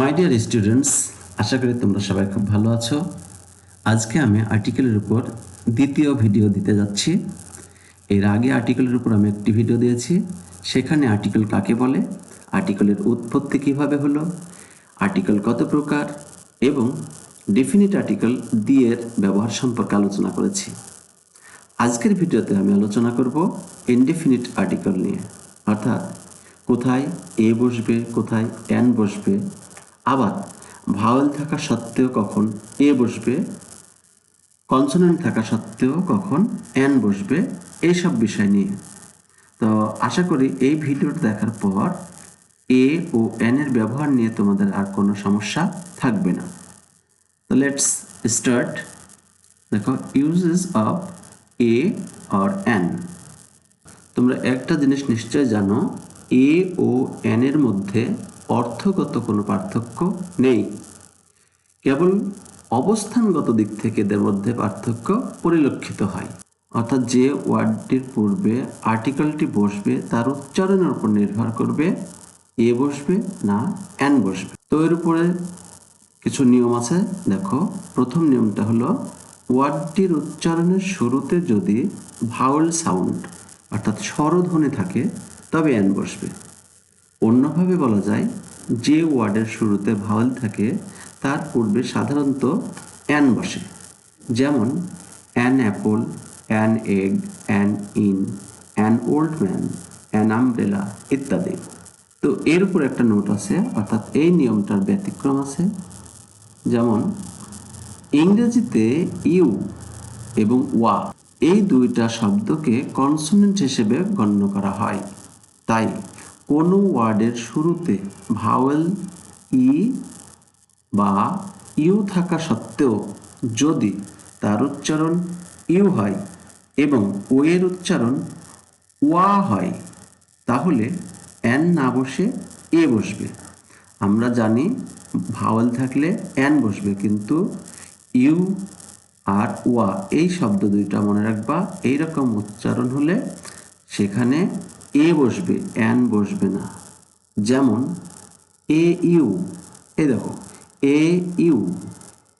My dear students আশা করি তোমরা সবাই খুব ভালো আছো। আজকে আমি আর্টিকেলের উপর দ্বিতীয় ভিডিও দিতে যাচ্ছি। এর আগে আর্টিকেলের উপর আমি একটি ভিডিও দিয়েছি। সেখানে আর্টিকেল কাকে বলে আর্টিকেলের উৎপত্তি কীভাবে হলো আর্টিকেল কত প্রকার, এবং ডেফিনিট আর্টিকেল দিয়ের ব্যবহার সম্পর্কে আলোচনা করেছি। আজকের ভিডিওতে আমি আলোচনা করব ইনডেফিনিট আর্টিকেল নিয়ে। অর্থাৎ কোথায় এ বসবে, কোথায় এন বসবে আবার ভাওয়েল থাকা সত্ত্বেও কখন এ বসবে? কনসোনেন্ট থাকা সত্ত্বেও কখন এন বসবে? এইসব বিষয় নিয়ে। তো আশা করি এই ভিডিওটা দেখার পর এ ও এন এর ব্যবহার নিয়ে তোমাদের আর কোনো সমস্যা থাকবে না। তো লেটস স্টার্ট দেখো ইউজেস অফ এ আর এন তোমরা একটা জিনিস নিশ্চয় জানো এ ও এন এর মধ্যে অর্থগত কোনো পার্থক্য নেই। কেবল অবস্থানগত দিক থেকে এদের মধ্যে পার্থক্য পরিলক্ষিত হয়। অর্থাৎ যে ওয়ার্ডটির পূর্বে আর্টিকেলটি বসবে, তার উচ্চারণের উপর নির্ভর করবে, এ বসবে না এন বসবে। তো এর উপরে কিছু নিয়ম আছে। দেখো, প্রথম নিয়মটা হলো, ওয়ার্ডটির উচ্চারণের শুরুতে যদি ভাওয়েল সাউন্ড, অর্থাৎ স্বরধ্বনি থাকে, তবে এন বসবে। অন্যভাবে বলা যায়, যে ওয়ার্ডের শুরুতে ভাওয়েল থাকে, তার পূর্বে সাধারণত অ্যান বসে। যেমন, an apple, an egg, an inn, an old man, an umbrella ইত্যাদি। তো এর উপর একটা নোট আছে, অর্থাৎ এই নিয়মটার ব্যতিক্রম আছে। যেমন, ইংরেজিতে ইউ এবং ওয়া এই দুইটা শব্দকে কনসোনেন্ট হিসেবে গণ্য করা হয়। তাই কোনো ওয়ার্ডের শুরুতে ভাওয়েল, ই বা ইউ থাকা সত্ত্বেও যদি তার উচ্চারণ ইউ হয় এবং ও এর উচ্চারণ ওয়া হয়, তাহলে অ্যান না বসে এ বসবে। আমরা জানি ভাওয়েল থাকলে অ্যান বসবে, কিন্তু ইউ আর ওয়া এই শব্দ দুইটা মনে রাখবা। এইরকম উচ্চারণ হলে সেখানে এ বসবে, এন বসবে না। যেমন, এ ইউ এই দেখো, এ ইউ,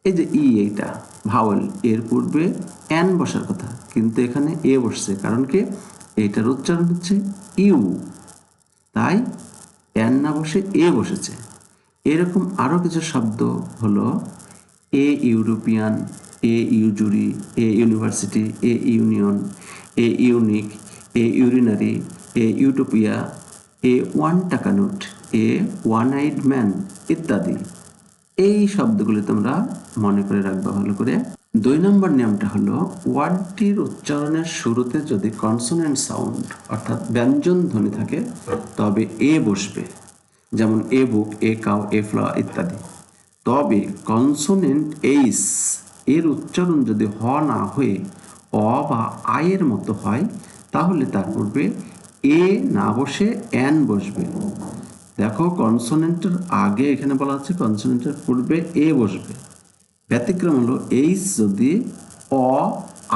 এই যে ই এইটা, ভাওয়েল, এর পূর্বে এন বসার কথা, কিন্তু এখানে এ বসছে, কারণ কি? এইটার উচ্চারণ হচ্ছে ইউ। তাই এন না বসে এ বসেছে। এরকম আরও কিছু শব্দ হলো, a European, a usury, a university, a union, a unique, a urinary a utopia a one taka note a one eyed man ইত্যাদি। এই শব্দগুলি তোমরা মনে করে রাখবা ভালো করে। দুই নম্বর নিয়মটা হলো ওয়ার্ডটির উচ্চারণের শুরুতে যদি কনসোনেন্ট সাউন্ড অর্থাৎ ব্যঞ্জন ধ্বনি থাকে, তবে এ বসবে। যেমন এ বুক, এ কাউ, এ ফ্লা ইত্যাদি। তবে কনসোনেন্ট এইস এর উচ্চারণ যদি হ না হয়ে, অ বা আয়ের মতো হয়, তাহলে তার পূর্বে এ না বসে এন বসবে। দেখো কনসোনেন্টের আগে এখানে বলা হচ্ছে কনসোনেন্টের পূর্বে এ বসবে। ব্যতিক্রম হলো এইচ যদি অ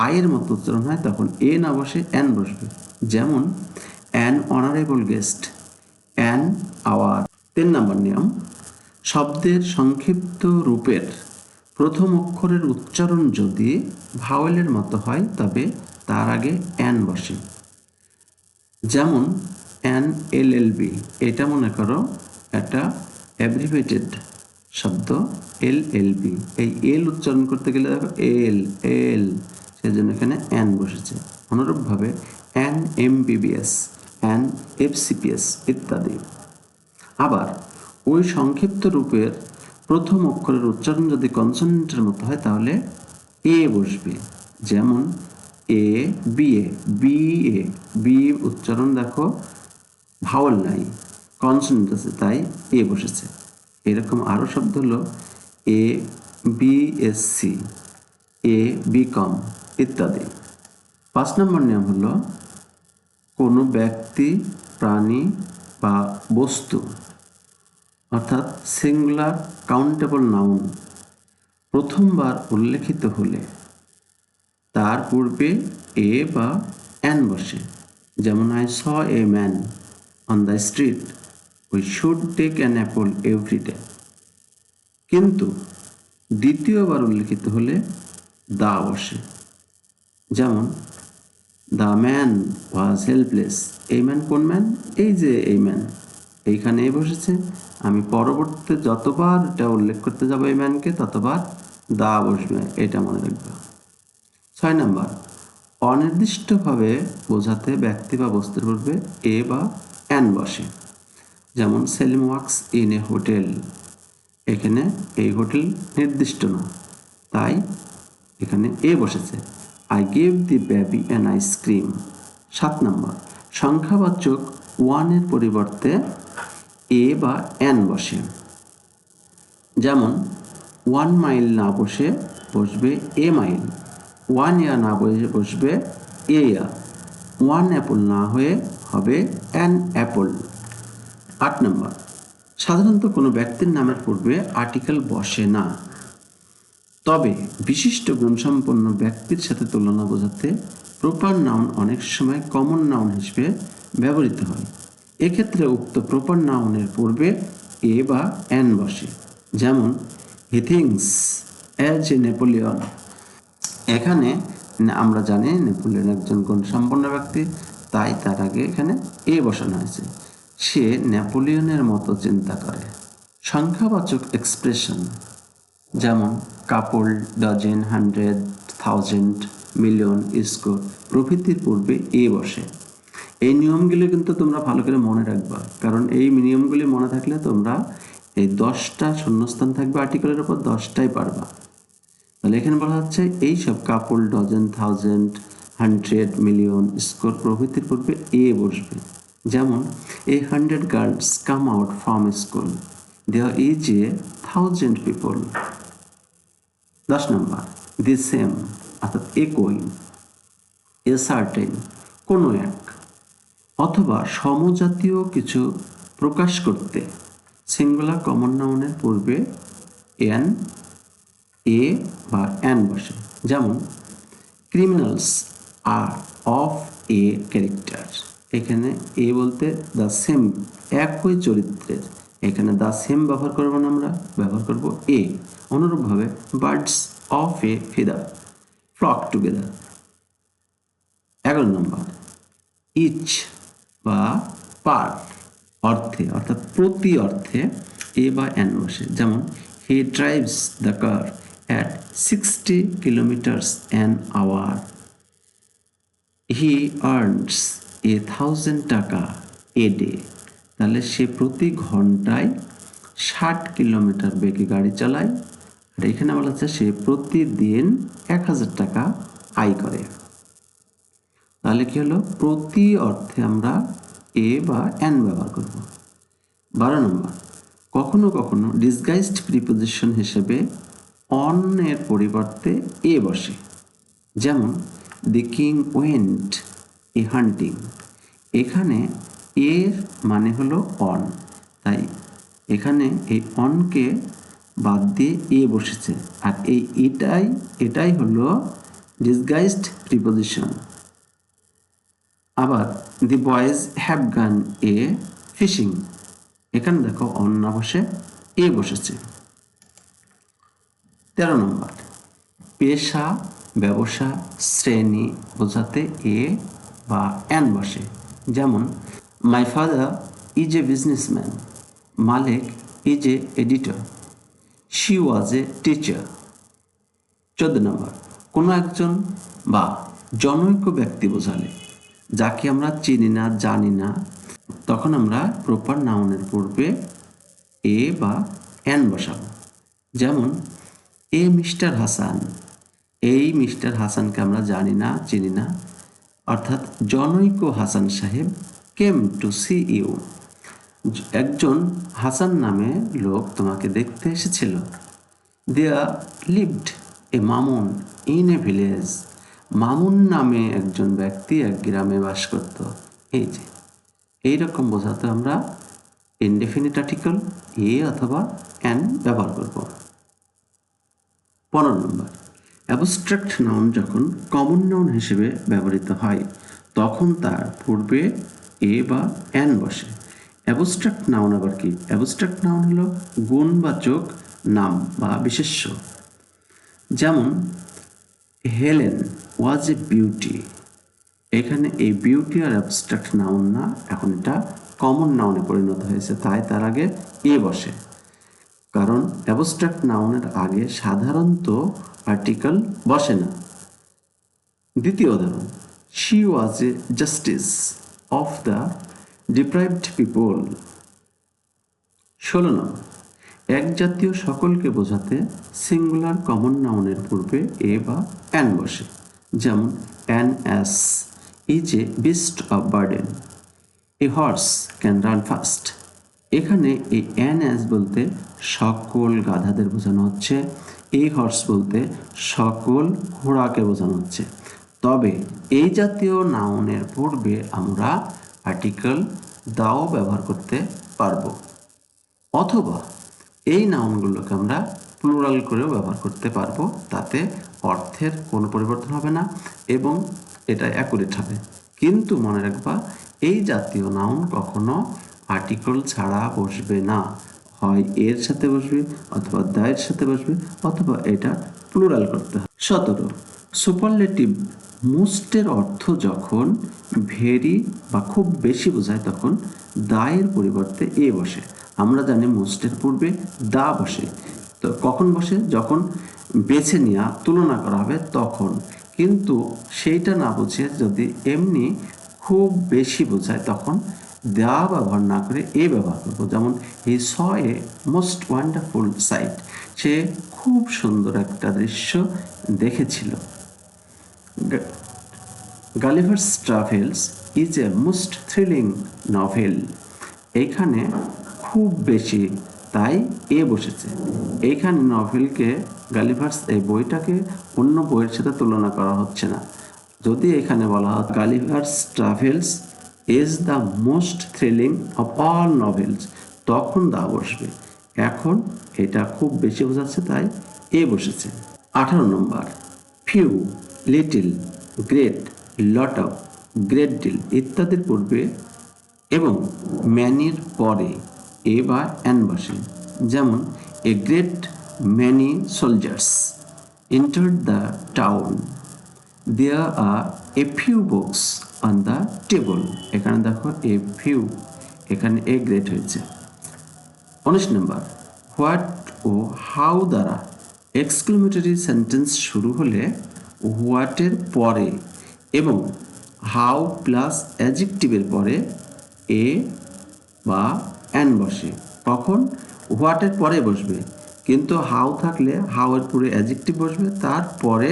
আয়ের মতো উচ্চারণ হয়, তখন এ না বসে এন বসবে। যেমন an honourable guest an hour তিন নম্বর নিয়ম, শব্দের সংক্ষিপ্ত রূপের প্রথম অক্ষরের উচ্চারণ যদি ভাওয়েলের মতো হয়, তবে তার আগে অ্যান বসে। যেমন এন এল এল বি এটা মনে করো একটা অ্যাব্রিভেটেড শব্দ এল এল বি এই এল উচ্চারণ করতে গেলে দেখো এল এল সেজন্য এখানে অ্যান বসেছে। অনুরূপভাবে an M B B S an F C P S ইত্যাদি। আবার ওই সংক্ষিপ্ত রূপের প্রথম অক্ষরের উচ্চারণ যদি কনসোনেন্টের মতো হয়, তাহলে এ বসবে। যেমন a B A B A B উচ্চারণ দেখো ভাওয়াল নাই কনসোনেন্ট আছে, তাই এ বসেছে। এরকম আরও শব্দ হলো a B S C a B com ইত্যাদি। পাঁচ নম্বর নিয়ম হলো, কোনো ব্যক্তি, প্রাণী বা বস্তু, অর্থাৎ সিঙ্গুলার কাউন্টেবল নাউন প্রথমবার উল্লেখিত হলে তার পূর্বে এ বা অ্যান বসে। যেমন I saw a man on the street we should take an apple every day কিন্তু দ্বিতীয়বার উল্লেখিত হলে দা বসে। যেমন দ্য ম্যান ওয়াজ হেল্পলেস এই ম্যান কোন ম্যান এই যে এই ম্যান এইখানে বসেছে। আমি পরবর্তীতে যতবার এটা উল্লেখ করতে যাব এই ম্যানকে ততবার দা বসবে। এটা মনে রাখবে। ছয় নাম্বার, অনির্দিষ্টভাবে বোঝাতে ব্যক্তি বা বস্তুর পূর্বে এ বা অ্যান বসে। যেমন, Salim works in a hotel. এখানে এই হোটেল নির্দিষ্ট না, তাই এখানে এ বসেছে। I gave the baby an ice cream সাত নম্বর, সংখ্যাবাচক ওয়ানের পরিবর্তে এ বা অ্যান বসে। যেমন ওয়ান মাইল না বসে বসবে এ মাইল ওয়ান ইয়ার না বসে, বসবে এ ইয়ার ওয়ান অ্যাপল না হয়ে হবে অ্যান অ্যাপল। আট নম্বর। সাধারণত কোনো ব্যক্তির নামের পূর্বে আর্টিকেল বসে না। তবে বিশিষ্ট গুণসম্পন্ন ব্যক্তির সাথে তুলনা বোঝাতে প্রপার নাউন অনেক সময় কমন নাউন হিসেবে ব্যবহৃত হয়। এক্ষেত্রে উক্ত প্রপার নাউনের পূর্বে এ বা অ্যান বসে। যেমন he thinks as a Napoleon এখানে আমরা জানি নেপোলিয়ন একজন গুণসম্পন্ন ব্যক্তি, তাই তার আগে এখানে এ বসানো হয়েছে। সে নেপোলিয়নের মতো চিন্তা করে। সংখ্যাবাচক এক্সপ্রেশন যেমন couple dozen hundred thousand million score প্রভৃতির পূর্বে এ বসে। এই নিয়মগুলি কিন্তু তোমরা ভালো করে মনে রাখবা, কারণ এই নিয়মগুলি মনে থাকলে তোমরা এই দশটা শূন্যস্থান থাকবে আর্টিকেলের উপর দশটাই পারবা। তাহলে এখানে বলা হচ্ছে এইসব couple dozen thousand hundred million score প্রভৃতির পূর্বে এ বসবে। যেমন a hundred girls come out from school there is a thousand people দশ নম্বর দি সেম অর্থাৎ একই। এ সার্টেন কোনো এক। অথবা সমজাতীয় কিছু প্রকাশ করতে। সিঙ্গুলার কমন নাউনের পূর্বে এন এ বা অ্যান বসে। যেমন criminals are of a character এখানে এ বলতে দ্য সেম একই চরিত্রের। এখানে দ্য সেম ব্যবহার করব না আমরা, ব্যবহার করব এ অনুরূপভাবে birds of a feather flock together এগারো নম্বর ইচ বা পার অর্থে, অর্থাৎ প্রতি অর্থে এ বা অ্যান বসে। যেমন he drives the car at sixty kilometres an hour he earns a thousand taka a day তাহলে সে প্রতি ঘন্টায় ষাট কিলোমিটার বেগে গাড়ি চালায়। আর এখানে বলা হচ্ছে সে প্রতিদিন এক হাজার টাকা আয় করে। তাহলে কি হলো? প্রতি অর্থে আমরা এ বা অ্যান ব্যবহার করব। বারো নম্বর, কখনো কখনো ডিসগাইজড প্রিপোজিশন হিসেবে অন এর পরিবর্তে এ বসে। যেমন দি কিং ওয়েন্ট এ হান্টিং। এখানে এর মানে হলো অন। তাই এখানে এই অনকে বাদ দিয়ে এ বসেছে। আর এই এটাই এটাই হলো ডিসগাইজড প্রিপোজিশন আবার দি বয়েজ হ্যাভ গান এ ফিশিং এখানে দেখো অন্য বসে, এ বসেছে। তেরো নম্বর। পেশা, ব্যবসা, শ্রেণি বোঝাতে এ বা অ্যান বসে। যেমন my father is a businessman Malik is a editor she was a teacher চোদ্দ নম্বর, কোনো একজন বা জনৈক ব্যক্তি বোঝালে, যাকে আমরা চিনি না, জানি না, তখন আমরা প্রপার নাউনের পূর্বে এ বা অ্যান বসাবো। যেমন এ মিস্টার হাসান। এই মিস্টার হাসানকে আমরা জানি না, চিনি না। অর্থাৎ জনৈক হাসান সাহেব, কেম টু সি ইউ একজন হাসান নামে লোক তোমাকে দেখতে এসেছিল। They lived a Mamun in a village Mamun নামে একজন ব্যক্তি এক গ্রামে বাস করত। এই যে, এইরকম বোঝাতে আমরা ইনডেফিনিট আর্টিকেল এ অথবা অ্যান ব্যবহার করব। পনেরো নম্বর অ্যাবস্ট্রাক্ট নাউন যখন কমন নাউন হিসেবে ব্যবহৃত হয়, তখন তার পূর্বে এ বা অ্যান বসে। অ্যাবস্ট্রাক্ট নাউন আবার কি? অ্যাবস্ট্রাক্ট নাউন হলো গুণবাচক নাম বা বিশেষ্য। যেমন হেলেন ওয়াজ এ বিউটি এখানে এই বিউটি আর অ্যাবস্ট্রাক্ট নাউন না, এখন এটা কমন নাউনে পরিণত হয়েছে, তাই তার আগে এ বসে। অ্যাবস্ট্রাক্ট নাউনের আগে সাধারণত আর্টিকেল বসে না। দ্বিতীয় উদাহরণ she was a justice of the deprived people ষোলো নম্বর, এক জাতীয় সকলকে বোঝাতে সিঙ্গুলার কমন নাউনের পূর্বে এ বা অ্যান বসে, যেমন an ass is a beast of burden a horse can run fast এখানে এই অ্যান অ্যাস বলতে সকল গাধাদের বোঝানো হচ্ছে এই হর্স বলতে সকল ঘোড়াকে বোঝানো হচ্ছে। তবে এই জাতীয় নাউনের পূর্বে আমরা আর্টিকেল দাও ব্যবহার করতে পারব। অথবা এই নাউনগুলোকে আমরা প্লুরাল করেও ব্যবহার করতে পারব, তাতে অর্থের কোনো পরিবর্তন হবে না এবং এটা অ্যাকুরেট হবে। কিন্তু মনে রাখবা, এই জাতীয় নাউন কখনো আর্টিকেল ছাড়া বসবে না। হয় এর সাথে বসবে অথবা দায়ের সাথে বসবে অথবা এটা প্লুরাল করতে হবে সতেরো সুপারলেটিভ মোস্টের অর্থ যখন ভেরি বা খুব বেশি বোঝায় তখন দায়ের পরিবর্তে এ বসে। আমরা জানি মোস্টের পূর্বে দা বসে। তো কখন বসে? যখন বেছে নেওয়া তুলনা করা হবে তখন। কিন্তু সেইটা না বুঝে যদি এমনি খুব বেশি বোঝায় তখন দেওয়া ব্যবহার না করে এ ব্যবহার করব। যেমন, he saw a most wonderful sight. সে খুব সুন্দর একটা দৃশ্য দেখেছিল। Gulliver's Travels is a most thrilling novel. এখানে খুব বেশি তাই এ বসেছে। এইখানে নভেলকে, গালিভার্স এই বইটাকে অন্য বইয়ের সাথে তুলনা করা হচ্ছে না। যদি এখানে বলা হয় Gulliver's Travels is the most thrilling of all novels তখন দা বসবে। এখন এটা খুব বেশি বোঝাচ্ছে, তাই এ বসেছে। আঠারো নম্বর। Few little great lot of great deal ইত্যাদির পূর্বে এবং ম্যানির পরে এ বা অ্যান বসে। যেমন a great many soldiers entered the town there are a few books on the table এখানে দেখো এ ভিউ এখানে এ গ্রেট হয়েছে। উনিশ নম্বর হোয়াট ও হাউ দ্বারা এক্সক্লেমেটরি সেন্টেন্স শুরু হলে হোয়াটের পরে এবং হাউ প্লাস অ্যাজেক্টিভের পরে এ বা অ্যান বসে। কখন হোয়াটের পরে বসবে, কিন্তু হাউ থাকলে হাউ এর পরে অ্যাজেক্টিভ বসবে, তারপরে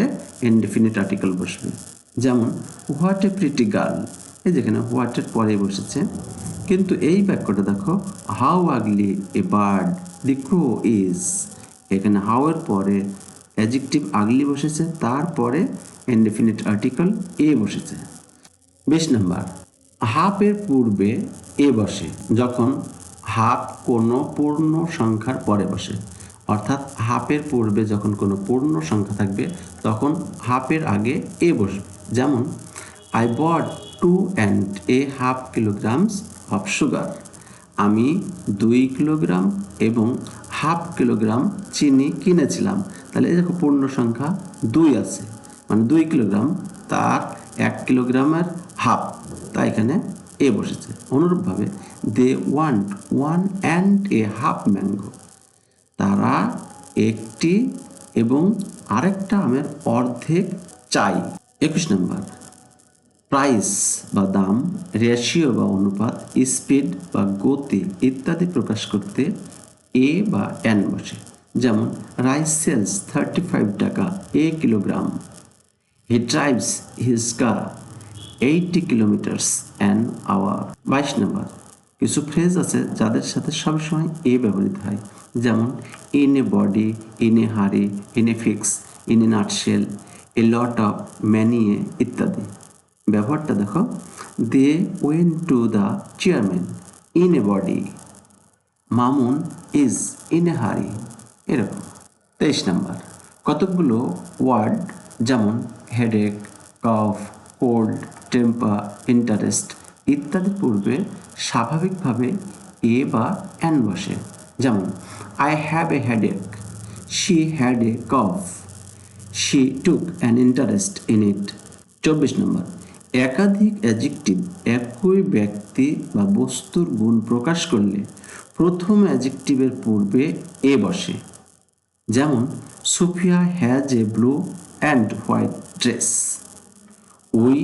ইনডিফিনিট আর্টিকেল বসবে। যেমন হোয়াট এ প্রিটি গার্ল এই যেখানে হোয়াটের পরে বসেছে। কিন্তু এই বাক্যটা দেখো how ugly a bird the crow is এখানে হাউ এর পরে অ্যাজেক্টিভ আগলি বসেছে, তারপরে ইনডিফিনিট আর্টিকেল এ বসেছে। বিশ নাম্বার হাফের পূর্বে এ বসে, যখন হাফ কোনো পূর্ণ সংখ্যার পরে বসে। অর্থাৎ হাফের পূর্বে যখন কোনো পূর্ণ সংখ্যা থাকবে, তখন হাফের আগে এ বসবে। যেমন I bought two and a half kilograms of sugar আমি দুই কিলোগ্রাম এবং হাফ কিলোগ্রাম চিনি কিনেছিলাম। তাহলে এই দেখো পূর্ণ সংখ্যা দুই আছে। মানে দুই কিলোগ্রাম, তার এক কিলোগ্রামের হাফ। তা এখানে এ বসেছে। অনুরূপভাবে they want one and a half mango তারা একটি এবং আরেকটা আমের অর্ধেক চাই। একুশ নম্বর। প্রাইস বা দাম, রেশিও বা অনুপাত, স্পিড বা গতি ইত্যাদি প্রকাশ করতে এ বা এন বসে। যেমন, rice sells thirty five taka a kilogram. He drives his car eighty kilometres an hour বাইশ নম্বর। কিছু ফ্রেজ আছে যাদের সাথে সবসময় এ ব্যবহৃত হয়। যেমন in a body in a hurry in a fix in a nutshell a lot of many a ইত্যাদি। ব্যবহারটা দেখো। They went to the chairman in a body Mamun is in a hurry এরকম। তেইশ নাম্বার। কতকগুলো word যেমন headache cough cold temper interest ইত্যাদির পূর্বে স্বাভাবিকভাবে এ বা অ্যান বসে। যেমন I have a headache she had a cough she took an interest in it চব্বিশ নম্বর, একাধিক অ্যাজেক্টিভ একই ব্যক্তি বা বস্তুর গুণ প্রকাশ করলে প্রথম অ্যাজেক্টিভের পূর্বে এ বসে। যেমন Sufia has a blue and white dress we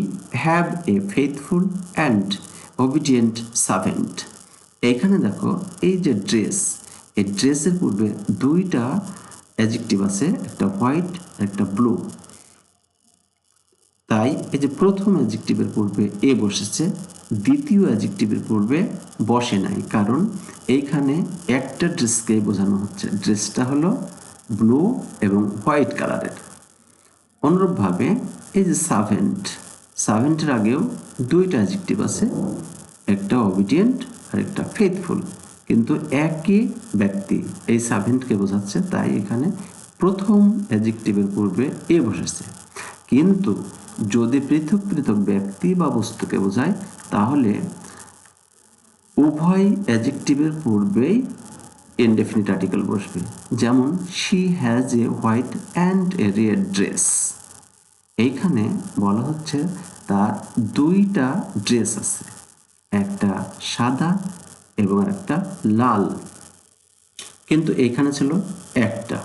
have a faithful and obedient servant এইখানে দেখো, এই যে ড্রেস এই ড্রেসের পূর্বে দুইটা অ্যাজেক্টিভ আছে, একটা হোয়াইট একটা ব্লু তাই এই যে প্রথম অ্যাজেক্টিভের পূর্বে এ বসেছে, দ্বিতীয় অ্যাজেক্টিভের পূর্বে বসে নাই, কারণ এইখানে একটা ড্রেসকে বোঝানো হচ্ছে। ড্রেসটা হলো ব্লু এবং হোয়াইট কালারের অনুরূপভাবে এই যে সাভেন্ট সাভেন্টের আগেও দুইটা অ্যাজেক্টিভ আছে, একটা অবিডিয়েন্ট আর একটা ফেথফুল কিন্তু একই ব্যক্তি এই সাভেন্টকে বোঝাচ্ছে, তাই এখানে প্রথম অ্যাজেক্টিভের পূর্বে এ বসেছে। কিন্তু যদি পৃথক পৃথক ব্যক্তি বা বস্তুকে বোঝায়, তাহলে উভয় অ্যাজেক্টিভের পূর্বেই ইনডেফিনিট আর্টিকেল বসবে। যেমন she has a white and a red dress এইখানে বলা হচ্ছে তার দুইটা ড্রেস আছে। একটা সাদা এবং একটা লাল। কিন্তু এইখানে ছিল একটা।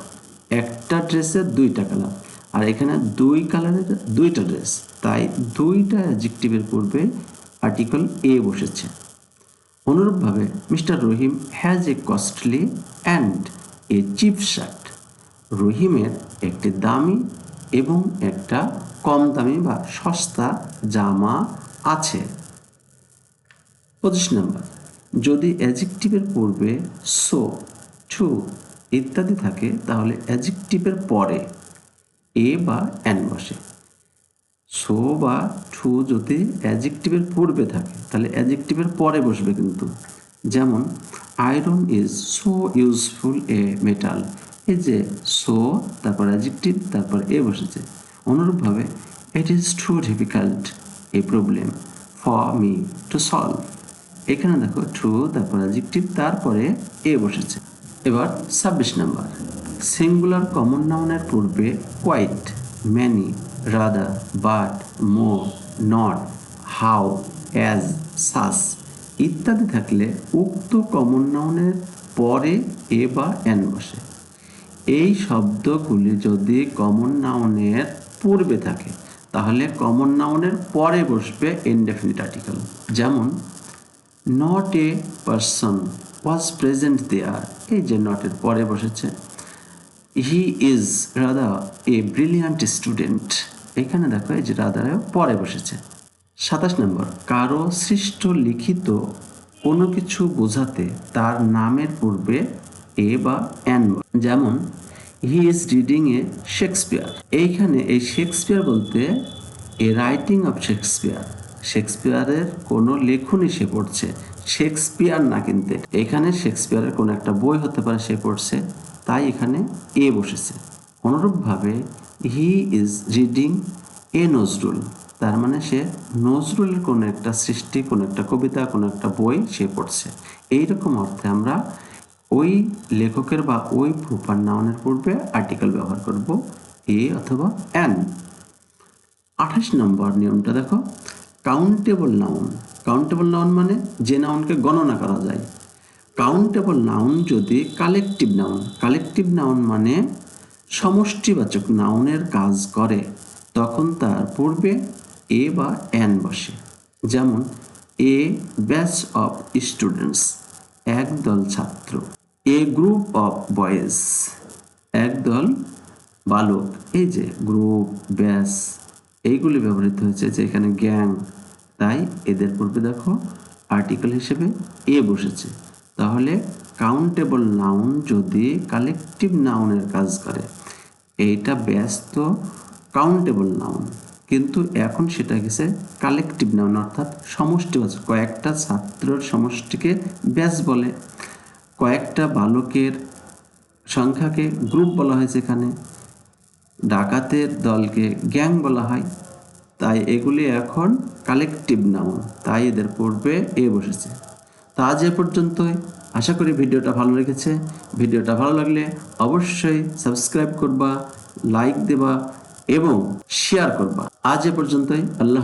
একটা ড্রেসের দুইটা কালার। আর এখানে দুই কালারের দুইটা ড্রেস। তাই দুইটা অ্যাডজেক্টিভের পূর্বে আর্টিকেল এ বসেছে। অনুরূপভাবে mister Rahim has a costly and a cheap shirt রহিমের একটি দামি এবং একটা কম দামি বা সস্তা জামা আছে। পঁচিশ নম্বর, যদি অ্যাজেক্টিভের পূর্বে সো টু ইত্যাদি থাকে, তাহলে অ্যাজেক্টিভের পরে, এ বা অ্যান বসে। সো বা টু যদি অ্যাজেক্টিভের পূর্বে থাকে, তাহলে অ্যাজেক্টিভের পরে বসবে কিন্তু। যেমন, iron is so useful a metal এই যে সো, তারপর অ্যাজেক্টিভ তারপর এ বসেছে। অনুরূপভাবে it is too difficult a problem for me to solve এখানে দেখো ট্রু তারপর অ্যাজেক্টিভ তারপরে এ বসেছে। এবার ছাব্বিশ নাম্বার। সিঙ্গুলার কমন নাউনের পূর্বে quite many rather but more not how as such ইত্যাদি থাকলে উক্ত কমন নাউনের পরে এ বা এন বসে। এই শব্দগুলি যদি কমন নাউনের পূর্বে থাকে, তাহলে কমন নাউনের পরে বসবে ইনডেফিনিট আর্টিকেল যেমন not a person was present there এই যে নটের পরে বসেছে। He is rather a brilliant student এখানে দেখো, এই যে রাদারে পরে বসেছে। সাতাশ নম্বর, কারও সৃষ্ট লিখিত কোনো কিছু বোঝাতে তার নামের পূর্বে এ বা অ্যান যেমন he is reading a Shakespeare এইখানে এই শেক্সপিয়ার বলতে এ রাইটিং অফ শেক্সপিয়ার শেক্সপিয়ারের কোনো লেখনই সে পড়ছে। শেক্সপিয়ার না কিনতে। এখানে শেক্সপিয়ারের কোনো একটা বই হতে পারে সে পড়ছে। তাই এখানে এ বসেছে। অনুরূপভাবে he is reading a Nazrul. তার মানে সে নজরুলের কোনো একটা সৃষ্টি, কোনো একটা কবিতা, কোনো একটা বই সে পড়ছে। এইরকম অর্থে আমরা ওই লেখকের বা ওই প্রপার নাউনের পূর্বে আর্টিকেল ব্যবহার করব এ অথবা অ্যান আঠাশ নম্বর নিয়মটা দেখো কাউন্টেবল নাউন কাউন্টেবল নাউন মানে যে নাউনকে গণনা করা যায়। কাউন্টেবল নাউন যদি কালেকটিভ নাউন কালেকটিভ নাউন মানে সমষ্টিবাচক নাউনের কাজ করে, তখন তার পূর্বে এ বা এন বসে। যেমন এ ব্যাচ অফ স্টুডেন্টস একদল ছাত্র। এ গ্রুপ অফ বয়েজ একদল বালক। এই যে গ্রুপ ব্যাচ এইগুলি ব্যবহৃত হয়েছে যে এখানে গ্যাং তাই এদের পূর্বে দেখো আর্টিকেল হিসেবে এ বসেছে। তাহলে কাউন্টেবল নাউন যদি কালেকটিভ নাউনের কাজ করে, এইটা ব্যস্ত কাউন্টেবল নাউন কিন্তু এখন সেটা গেছে কালেকটিভ নাউন অর্থাৎ সমষ্টিবাচক কয়েকটা ছাত্রর সমষ্টিকে ব্যাস বলে। কয়েকটা বালকের সংখ্যাকে গ্রুপ বলা হয় সেখানে। ডাকাতের দলকে গ্যাং বলা হয়। তাই এগুলি এখন কালেকটিভ নাউন তাই এদের পূর্বে এ বসেছে। তা আজ এ পর্যন্তই। আশা করি ভিডিওটা ভালো লেগেছে। ভিডিওটা ভালো লাগলে অবশ্যই সাবস্ক্রাইব করবা, লাইক দেবা এবং শেয়ার করবা। আজ এ পর্যন্তই। আল্লাহ